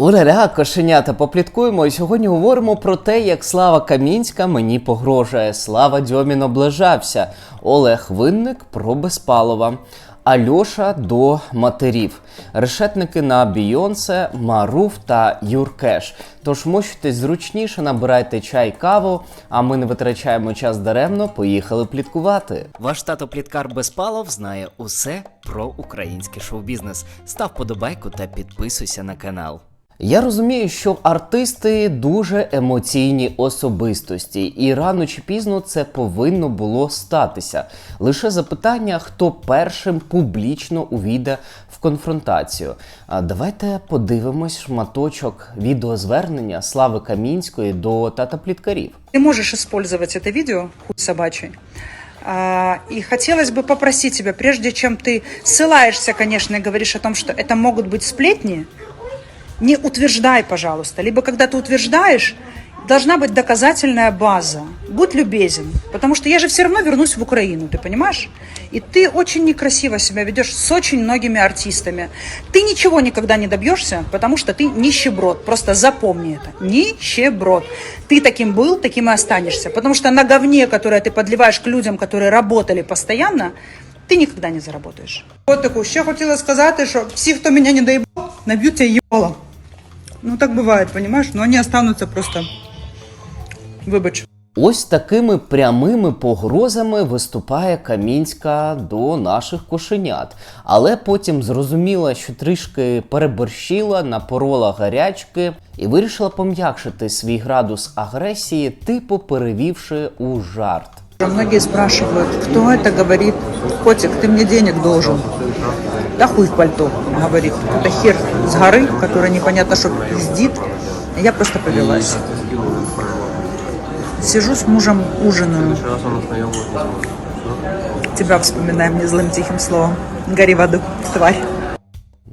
Уля-ля, кошенята, попліткуємо і сьогодні говоримо про те, як Слава Камінська мені погрожує. Слава Дьомін облажався. Олег Винник про Безпалова. Альоша до матерів. Решетники на Бійонсе, Маруф та Юркеш. Тож мощуйтесь зручніше, набирайте чай, каву, а ми не витрачаємо час даремно. Поїхали пліткувати. Ваш тато Пліткар Безпалов знає усе про український шоу-бізнес. Став подобайку та підписуйся на канал. Я розумію, що артисти дуже емоційні особистості, і рано чи пізно це повинно було статися. Лише запитання, хто першим публічно увійде в конфронтацію. А давайте подивимось шматочок відеозвернення Слави Камінської до тата пліткарів. Ты можешь использовать это видео, хуй собачий. А, И хотелось бы попросить тебя, прежде чем ты ссылаешься, конечно, и говоришь о том, что это могут быть сплетни, не утверждай, пожалуйста. Либо когда ты утверждаешь, должна быть доказательная база. Будь любезен, потому что я же все равно вернусь в Украину, ты понимаешь? И ты очень некрасиво себя ведешь с очень многими артистами. Ты ничего никогда не добьешься, потому что ты нищеброд. Просто запомни это. Нищеброд. Ты таким был, таким и останешься. Потому что на говне, которое ты подливаешь к людям, которые работали постоянно, ти ніколи не заработаєш. Котику, ще хотіла сказати, що всі, хто мене не доїбав, наб'ють тебе їбало. Ну так буває, розумієш? Ну вони остануться просто. Вибач. Ось такими прямими погрозами виступає Камінська до наших кошенят, але потім зрозуміла, що трішки переборщила, напорола гарячки і вирішила пом'якшити свій градус агресії, типу перевівши у жарт. Многие спрашивают, кто это говорит. Котик, ты мне денег должен. Да хуй в пальто, говорит. Это хер с горы, который непонятно что пиздит. Я просто повелась. Сижу с мужем, ужинаю. Тебя вспоминаем незлым тихим словом. Гори в аду, тварь.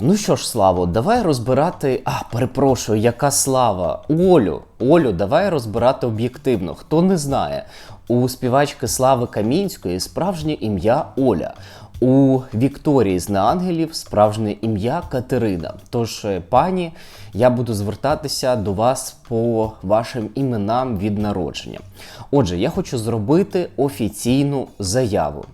Ну що ж, Славо, давай розбирати. А, перепрошую, яка слава? Олю, Олю, давай розбирати об'єктивно. Хто не знає, у співачки Слави Камінської справжнє ім'я Оля. У Вікторії з Неангелів справжнє ім'я Катерина. Тож, е, пані, я буду звертатися до вас по вашим іменам від народження. Отже, я хочу зробити офіційну заяву.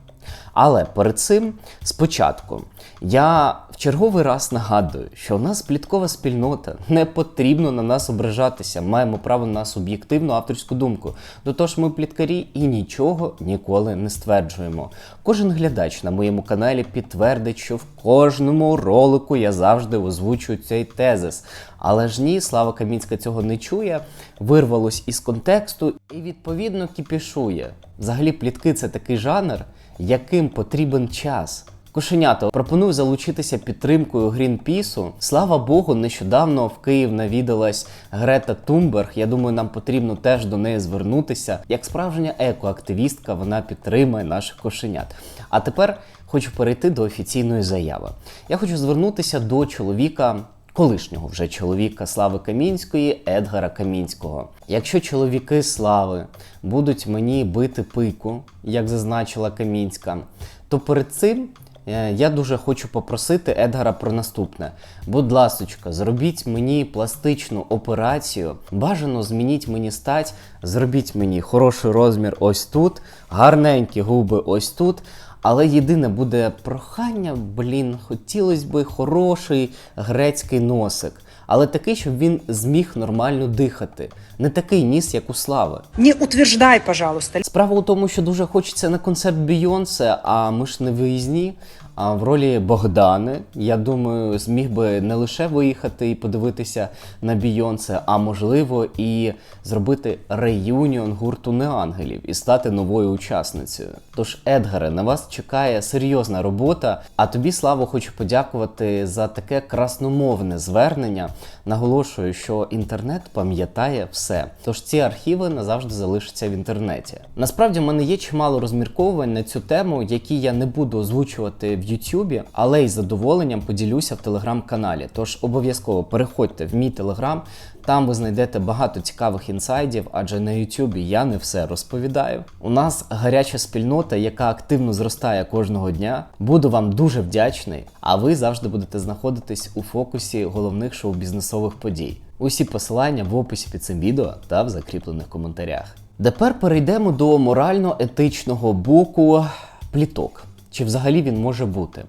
Але перед цим спочатку я в черговий раз нагадую, що у нас пліткова спільнота, не потрібно на нас ображатися, маємо право на суб'єктивну авторську думку. До того ж, ми пліткарі і нічого ніколи не стверджуємо. Кожен глядач на моєму каналі підтвердить, що в кожному ролику я завжди озвучую цей тезис. Але ж ні, Слава Камінська цього не чує, вирвалось із контексту і відповідно кіпішує. Взагалі, плітки це такий жанр, яким потрібен час. Кошенята, пропоную залучитися підтримкою Грінпісу. Слава Богу, нещодавно в Київ навідалась Грета Тумберг. Я думаю, нам потрібно теж до неї звернутися. Як справжня екоактивістка, вона підтримує наших кошенят. А тепер хочу перейти до офіційної заяви. Я хочу звернутися до чоловіка. Колишнього вже чоловіка Слави Камінської Едгара Камінського. Якщо чоловіки Слави будуть мені бити пику, як зазначила Камінська, то перед цим я дуже хочу попросити Едгара про наступне. Будь ласочка, зробіть мені пластичну операцію, бажано змініть мені стать, зробіть мені хороший розмір ось тут, гарненькі губи ось тут. Але єдине буде прохання, блін, хотілося би хороший грецький носик, але такий, щоб він зміг нормально дихати. Не такий ніс, як у Слави. Не утверждай, пожалуйста. Справа у тому, що дуже хочеться на концерт Бійонсе, а ми ж не виїзні. А в ролі Богдани, я думаю, зміг би не лише виїхати і подивитися на Бійонсе, а можливо і зробити реюніон гурту Неангелів і стати новою учасницею. Тож, Едгаре, на вас чекає серйозна робота. А тобі, Славо, хочу подякувати за таке красномовне звернення. Наголошую, що інтернет пам'ятає все. Тож ці архіви назавжди залишаться в інтернеті. Насправді, в мене є чимало розмірковань на цю тему, які я не буду озвучувати в Ютубі, але й задоволенням поділюся в телеграм-каналі. Тож обов'язково переходьте в мій телеграм, там ви знайдете багато цікавих інсайдів, адже на Ютубі я не все розповідаю. У нас гаряча спільнота, яка активно зростає кожного дня. Буду вам дуже вдячний, а ви завжди будете знаходитись у фокусі головних шоу-бізнесових подій. Усі посилання в описі під цим відео та в закріплених коментарях. Тепер перейдемо до морально-етичного боку пліток. Чи взагалі він може бути?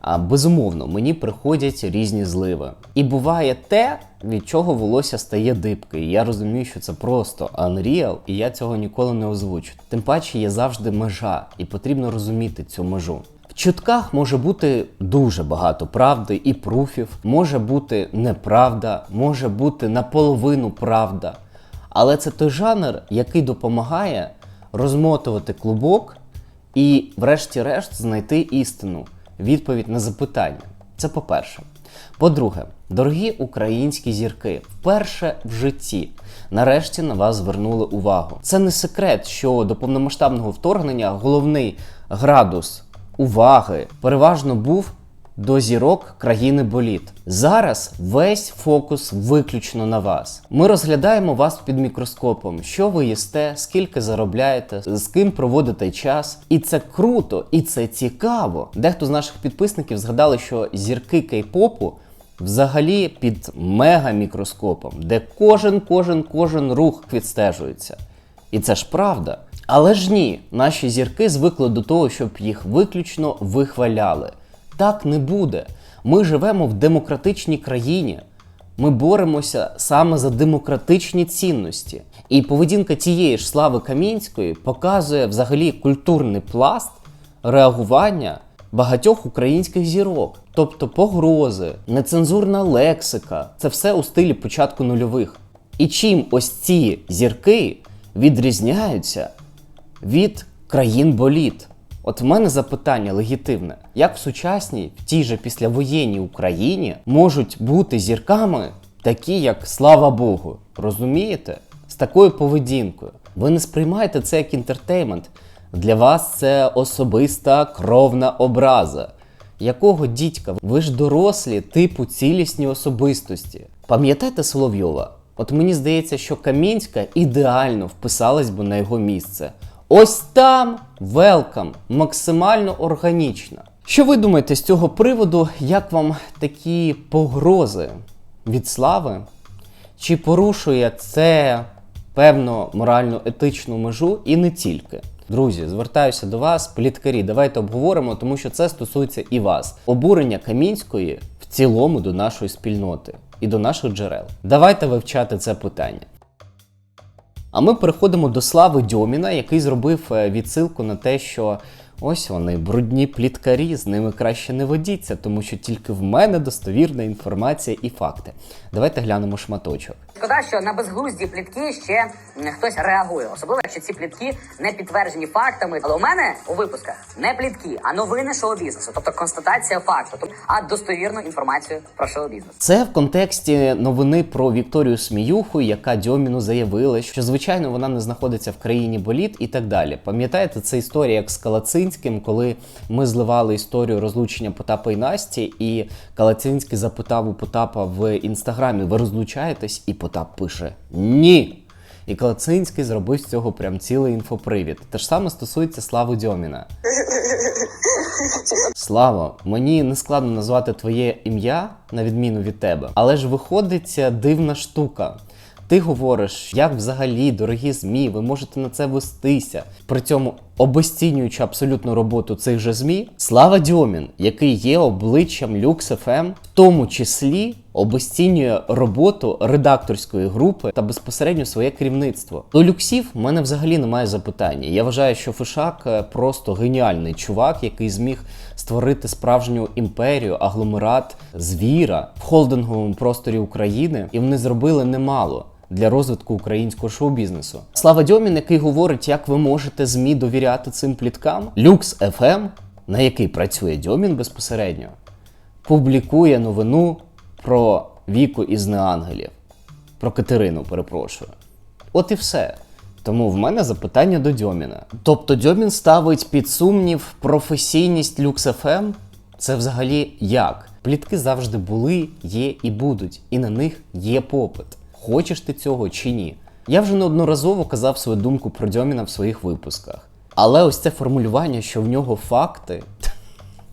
А, безумовно, мені приходять різні зливи. І буває те, від чого волосся стає дибки. Я розумію, що це просто unreal, і я цього ніколи не озвучу. Тим паче є завжди межа, і потрібно розуміти цю межу. В чутках може бути дуже багато правди і пруфів, може бути неправда, може бути наполовину правда. Але це той жанр, який допомагає розмотувати клубок і, врешті-решт, знайти істину, відповідь на запитання. Це по-перше. По-друге, дорогі українські зірки, вперше в житті нарешті на вас звернули увагу. Це не секрет, що до повномасштабного вторгнення головний градус уваги переважно був до зірок країни боліт. Зараз весь фокус виключно на вас. Ми розглядаємо вас під мікроскопом, що ви їсте, скільки заробляєте, з ким проводите час. І це круто, і це цікаво. Дехто з наших підписників згадали, що зірки кей-попу взагалі під мега-мікроскопом, де кожен, кожен, кожен рух відстежується. І це ж правда. Але ж ні, наші зірки звикли до того, щоб їх виключно вихваляли. Так не буде. Ми живемо в демократичній країні. Ми боремося саме за демократичні цінності. І поведінка тієї ж Слави Камінської показує взагалі культурний пласт реагування багатьох українських зірок. Тобто погрози, нецензурна лексика це все у стилі початку нульових. І чим ось ці зірки відрізняються від країн боліт? От в мене запитання легітимне: як в сучасній, в тій же післявоєнній Україні можуть бути зірками такі, як слава Богу, розумієте? З такою поведінкою. Ви не сприймаєте це як інтертеймент. Для вас це особиста кровна образа. Якого дідька? Ви ж дорослі, типу цілісні особистості. Пам'ятаєте Соловйова? От мені здається, що Камінська ідеально вписалась би на його місце. Ось там велкам, максимально органічна. Що ви думаєте з цього приводу? Як вам такі погрози від слави? Чи порушує це певно морально-етичну межу і не тільки? Друзі, звертаюся до вас, пліткарі, давайте обговоримо, тому що це стосується і вас. Обурення Камінської в цілому до нашої спільноти і до наших джерел. Давайте вивчати це питання. А ми переходимо до слави Дьоміна, який зробив е, відсилку на те, що ось вони брудні пліткарі, з ними краще не водіться, тому що тільки в мене достовірна інформація і факти. Давайте глянемо шматочок. Шкода, що на безглузді плітки ще хтось реагує, особливо якщо ці плітки не підтверджені фактами. Але у мене у випусках не плітки, а новини шоу-бізнесу, тобто констатація факту, а достовірну інформацію про шоу-бізнес. Це в контексті новини про Вікторію Сміюху, яка Дьоміну заявила, що звичайно вона не знаходиться в країні боліт і так далі. Пам'ятаєте, це історія як з Калацинським, коли ми зливали історію розлучення Потапа і Насті, і Калацинський запитав у Потапа в інстаграмі: ви розлучаєтесь? І Потап пише Ні. І Калацинський зробив з цього прям цілий інфопривід. Те ж саме стосується Слави Дьоміна. Слава, мені не складно назвати твоє ім'я на відміну від тебе, але ж виходить дивна штука. Ти говориш, як взагалі, дорогі ЗМІ, ви можете на це вестися. При цьому обесцінюючи абсолютну роботу цих же ЗМІ, Слава Дьомін, який є обличчям LuxFM, в тому числі обесцінює роботу редакторської групи та безпосередньо своє керівництво. До люксів в мене взагалі немає запитання. Я вважаю, що Фишак е, просто геніальний чувак, який зміг створити справжню імперію, агломерат звіра в холдинговому просторі України, і вони зробили немало. Для розвитку українського шоу-бізнесу. Слава Дьомін, який говорить, як ви можете ЗМІ довіряти цим пліткам. Люкс FM, на який працює Дьомін безпосередньо, публікує новину про віку із неангелів. Про Катерину, перепрошую. От і все. Тому в мене запитання до Дьоміна. Тобто Дьомін ставить під сумнів професійність LuxFM? Це взагалі як? Плітки завжди були, є і будуть, і на них є попит. Хочеш ти цього чи ні? Я вже неодноразово казав свою думку про Дьоміна в своїх випусках. Але ось це формулювання, що в нього факти.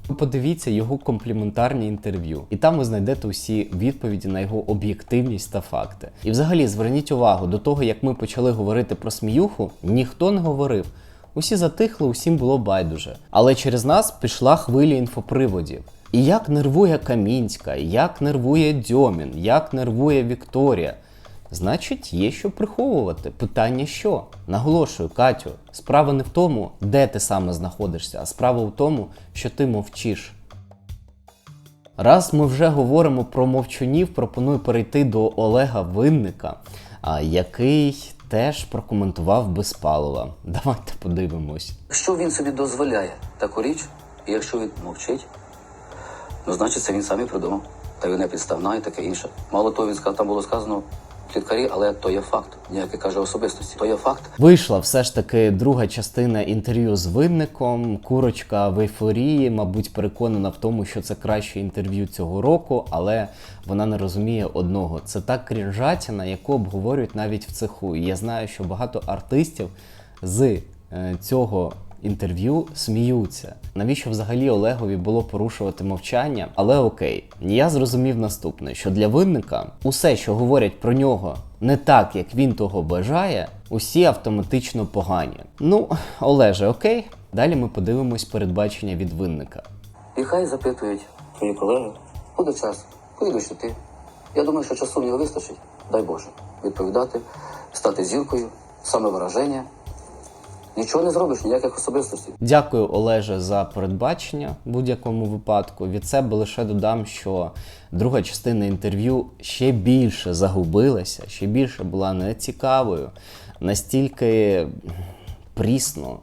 Подивіться його компліментарні інтерв'ю, і там ви знайдете усі відповіді на його об'єктивність та факти. І взагалі зверніть увагу, до того як ми почали говорити про сміюху, ніхто не говорив. Усі затихли, усім було байдуже. Але через нас пішла хвиля інфоприводів. І як нервує Камінська, як нервує Дьомін, як нервує Вікторія. Значить, є що приховувати. Питання що? Наголошую, Катю, справа не в тому, де ти саме знаходишся, а справа в тому, що ти мовчиш. Раз ми вже говоримо про мовчунів, пропоную перейти до Олега Винника, який теж прокоментував Безпалова. Давайте подивимось. Якщо він собі дозволяє таку річ, і якщо він мовчить, ну значить це він сам і придумав. Та він не підставна і таке інше. Мало того, він сказав, там було сказано пліткарі, але то є факт. Ніякий каже особистості. То є факт. Вийшла все ж таки друга частина інтерв'ю з винником. Курочка в ейфорії, мабуть, переконана в тому, що це краще інтерв'ю цього року, але вона не розуміє одного. Це та крінжатіна, яку обговорюють навіть в цеху. І я знаю, що багато артистів з е, цього інтерв'ю сміються. Навіщо взагалі Олегові було порушувати мовчання? Але окей, я зрозумів наступне: що для винника усе, що говорять про нього, не так, як він того бажає, усі автоматично погані. Ну, Олеже, окей. Далі ми подивимось передбачення від винника. І хай запитують твої колеги, буде час, поїдеш і ти. Я думаю, що часу в нього вистачить, дай Боже, відповідати, стати зіркою, самовираження. Нічого не зробиш, ніяких особистостей. Дякую, Олеже, за передбачення в будь-якому випадку. Від себе лише додам, що друга частина інтерв'ю ще більше загубилася, ще більше була нецікавою, настільки прісно,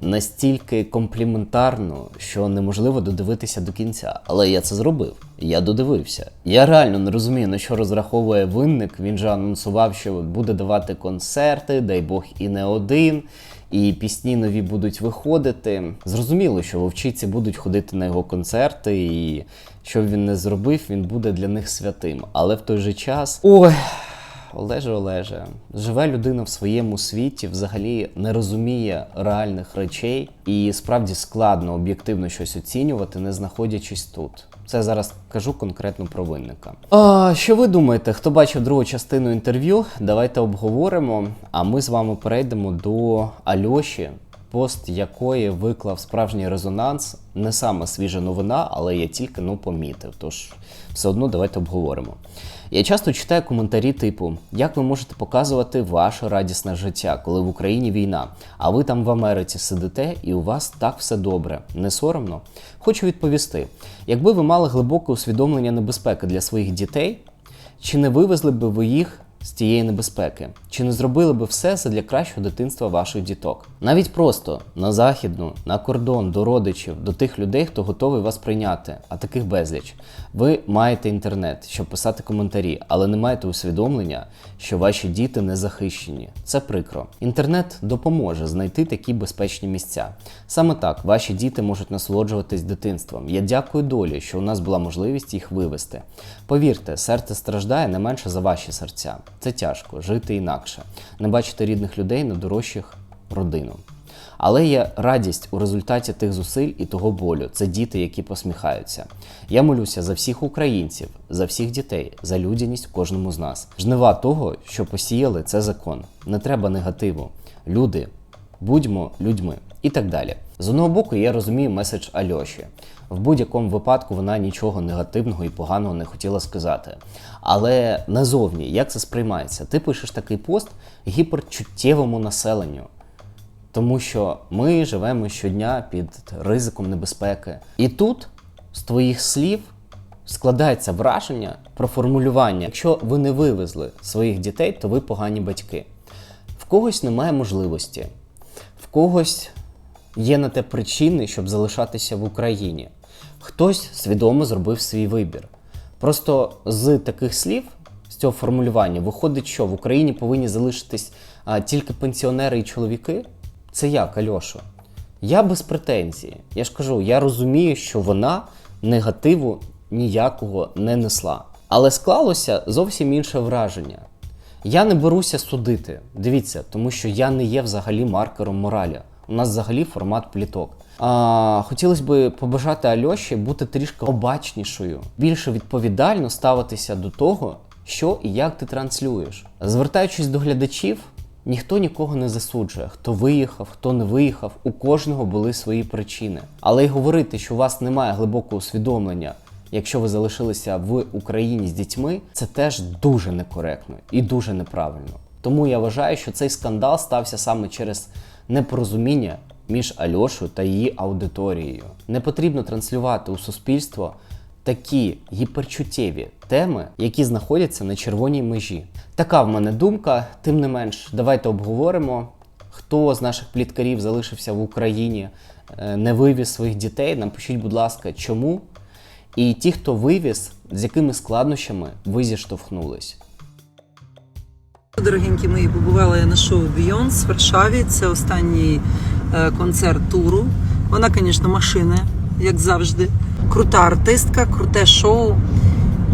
настільки компліментарно, що неможливо додивитися до кінця. Але я це зробив. Я додивився. Я реально не розумію, на що розраховує винник. Він же анонсував, що буде давати концерти, дай Бог і не один. І пісні нові будуть виходити. Зрозуміло, що вовчиці будуть ходити на його концерти, і що б він не зробив, він буде для них святим. Але в той же час. Ой. Олеже, Олеже, живе людина в своєму світі, взагалі не розуміє реальних речей, і справді складно об'єктивно щось оцінювати, не знаходячись тут. Це зараз кажу конкретно про винника. А, що ви думаєте, хто бачив другу частину інтерв'ю? Давайте обговоримо. А ми з вами перейдемо до Альоші, пост якої виклав справжній резонанс. Не саме свіжа новина, але я тільки ну помітив. Тож все одно давайте обговоримо. Я часто читаю коментарі типу: як ви можете показувати ваше радісне життя, коли в Україні війна, а ви там в Америці сидите і у вас так все добре, не соромно? Хочу відповісти: якби ви мали глибоке усвідомлення небезпеки для своїх дітей, чи не вивезли би ви їх з тієї небезпеки? Чи не зробили би все задля кращого дитинства ваших діток? Навіть просто на західну, на кордон, до родичів, до тих людей, хто готовий вас прийняти, а таких безліч. Ви маєте інтернет, щоб писати коментарі, але не маєте усвідомлення, що ваші діти не захищені. Це прикро. Інтернет допоможе знайти такі безпечні місця. Саме так ваші діти можуть насолоджуватись дитинством. Я дякую долі, що у нас була можливість їх вивести. Повірте, серце страждає не менше за ваші серця. Це тяжко жити інакше, не бачити рідних людей найдорожчих родину. Але є радість у результаті тих зусиль і того болю. Це діти, які посміхаються. Я молюся за всіх українців, за всіх дітей, за людяність кожному з нас. Жнива того, що посіяли, це закон. Не треба негативу. Люди, будьмо людьми і так далі. З одного боку, я розумію меседж Альоші. В будь-якому випадку вона нічого негативного і поганого не хотіла сказати. Але назовні, як це сприймається? Ти пишеш такий пост гіперчуттєвому населенню. Тому що ми живемо щодня під ризиком небезпеки. І тут з твоїх слів складається враження про формулювання: якщо ви не вивезли своїх дітей, то ви погані батьки. В когось немає можливості, в когось є на те причини, щоб залишатися в Україні. Хтось свідомо зробив свій вибір. Просто з таких слів, з цього формулювання? Виходить, що в Україні повинні залишитись а, тільки пенсіонери і чоловіки? Це як, Альошо? Я без претензій. Я ж кажу, я розумію, що вона негативу ніякого не несла. Але склалося зовсім інше враження. Я не беруся судити. Дивіться, тому що я не є взагалі маркером моралі. У нас взагалі формат пліток. А, хотілося б побажати Альоші бути трішки обачнішою, більше відповідально ставитися до того, що і як ти транслюєш. Звертаючись до глядачів, ніхто нікого не засуджує, хто виїхав, хто не виїхав, у кожного були свої причини. Але й говорити, що у вас немає глибокого усвідомлення, якщо ви залишилися в Україні з дітьми, це теж дуже некоректно і дуже неправильно. Тому я вважаю, що цей скандал стався саме через непорозуміння між Альошою та її аудиторією. Не потрібно транслювати у суспільство такі гіперчуттєві теми, які знаходяться на червоній межі. Така в мене думка. Тим не менш, давайте обговоримо, хто з наших пліткарів залишився в Україні, е, не вивіз своїх дітей. Напишіть, будь ласка, чому. І ті, хто вивіз, з якими складнощами ви зіштовхнулись. Дорогенькі мої, побувала я на шоу Бейонс в Варшаві. Це останній е, концерт туру. Вона, звісно, машина, як завжди. Крута артистка, круте шоу.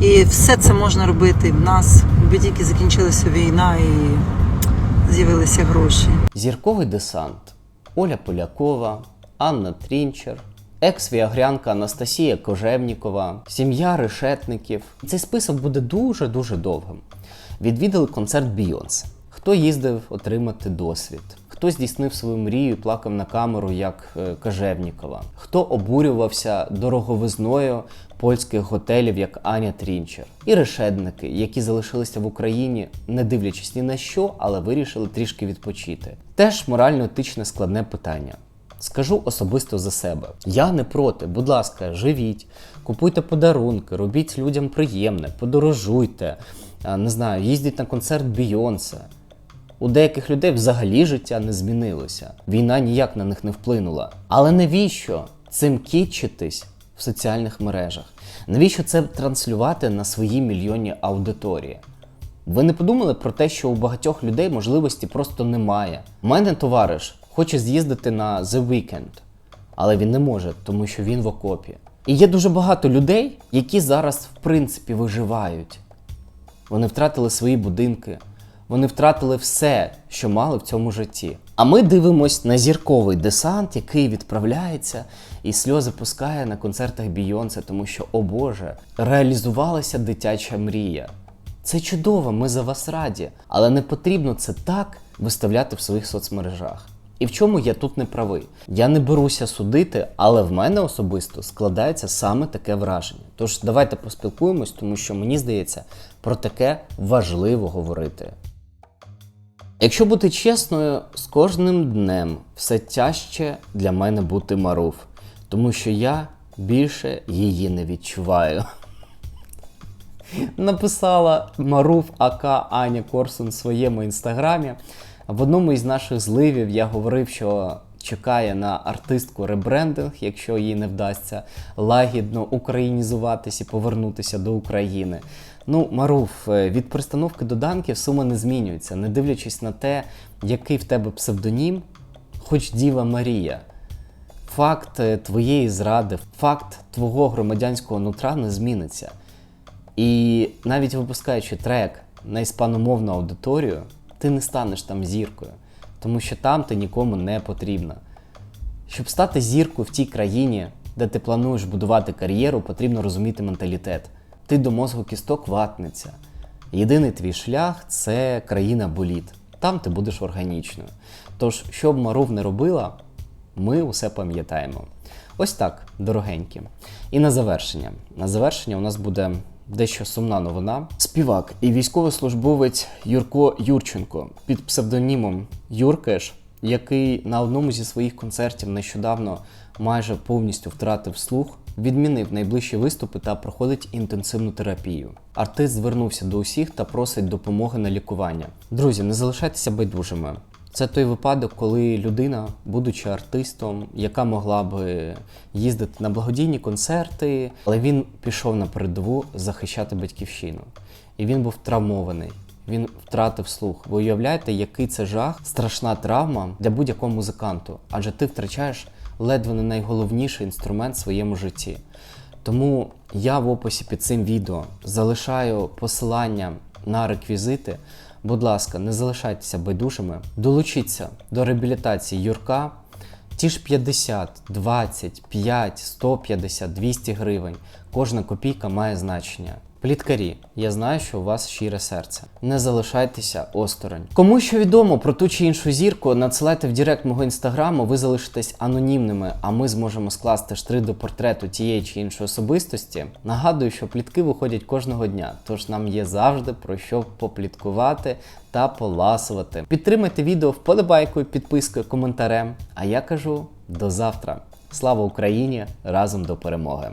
І все це можна робити в нас, якби тільки закінчилася війна і з'явилися гроші. Зірковий десант Оля Полякова, Анна Трінчер, екс-віагрянка Анастасія Кожевнікова, сім'я решетників. Цей список буде дуже-дуже довгим. Відвідали концерт Бійонс. Хто їздив отримати досвід, хто здійснив свою мрію і плакав на камеру, як е, Кожевнікова, хто обурювався дороговизною польських готелів, як Аня Трінчер, і решетники, які залишилися в Україні, не дивлячись ні на що, але вирішили трішки відпочити. Теж морально-етичне складне питання. Скажу особисто за себе. Я не проти. Будь ласка, живіть, купуйте подарунки, робіть людям приємне, подорожуйте, не знаю, їздіть на концерт Бійонсе. У деяких людей взагалі життя не змінилося. Війна ніяк на них не вплинула. Але навіщо цим кітчитись в соціальних мережах? Навіщо це транслювати на свої мільйонні аудиторії? Ви не подумали про те, що у багатьох людей можливості просто немає. У мене товариш хоче з'їздити на The Weekend, але він не може, тому що він в окопі. І є дуже багато людей, які зараз в принципі виживають. Вони втратили свої будинки, вони втратили все, що мали в цьому житті. А ми дивимось на зірковий десант, який відправляється і сльози пускає на концертах Бійонсе, тому що, о Боже, реалізувалася дитяча мрія. Це чудово, ми за вас раді, але не потрібно це так виставляти в своїх соцмережах. І в чому я тут не правий? Я не беруся судити, але в мене особисто складається саме таке враження. Тож давайте поспілкуємось, тому що мені здається, про таке важливо говорити. Якщо бути чесною, з кожним днем все тяжче для мене бути Маруф, тому що я більше її не відчуваю. Написала Маруф АК Аня Корсун в своєму інстаграмі. В одному із наших зливів я говорив, що чекає на артистку ребрендинг, якщо їй не вдасться лагідно українізуватись і повернутися до України. Ну, Маруф, е, від пристановки до данків сума не змінюється, не дивлячись на те, який в тебе псевдонім, хоч Діва Марія. Факт е, твоєї зради, факт твого громадянського нутра не зміниться. І навіть випускаючи трек на іспаномовну аудиторію, ти не станеш там зіркою, тому що там ти нікому не потрібна. Щоб стати зіркою в тій країні, де ти плануєш будувати кар'єру, потрібно розуміти менталітет. Ти до мозку кісток ватниця. Єдиний твій шлях це країна боліт. Там ти будеш органічною. Тож, що б Марув не робила, ми усе пам'ятаємо. Ось так, дорогенькі. І на завершення. На завершення у нас буде дещо сумна новина. Співак і військовослужбовець Юрко Юрченко під псевдонімом Юркеш, який на одному зі своїх концертів нещодавно майже повністю втратив слух, відмінив найближчі виступи та проходить інтенсивну терапію. Артист звернувся до усіх та просить допомоги на лікування. Друзі, не залишайтеся байдужими. Це той випадок, коли людина, будучи артистом, яка могла би їздити на благодійні концерти, але він пішов на передову захищати батьківщину. і він був травмований. Він втратив слух. Ви уявляєте, який це жах, страшна травма для будь-якого музиканту, адже ти втрачаєш ледве не найголовніший інструмент в своєму житті. Тому я в описі під цим відео залишаю посилання на реквізити. Будь ласка, не залишайтеся байдужими, долучіться до реабілітації Юрка. Ті ж 50, 20, 5, 150, 200 гривень. Кожна копійка має значення. Пліткарі, я знаю, що у вас щире серце. Не залишайтеся осторонь. Кому що відомо про ту чи іншу зірку, надсилайте в директ мого інстаграму, ви залишитесь анонімними, а ми зможемо скласти штрих до портрету тієї чи іншої особистості. Нагадую, що плітки виходять кожного дня, тож нам є завжди про що попліткувати та поласувати. Підтримайте відео вподобайкою, підпискою, коментарем. А я кажу до завтра. Слава Україні! Разом до перемоги!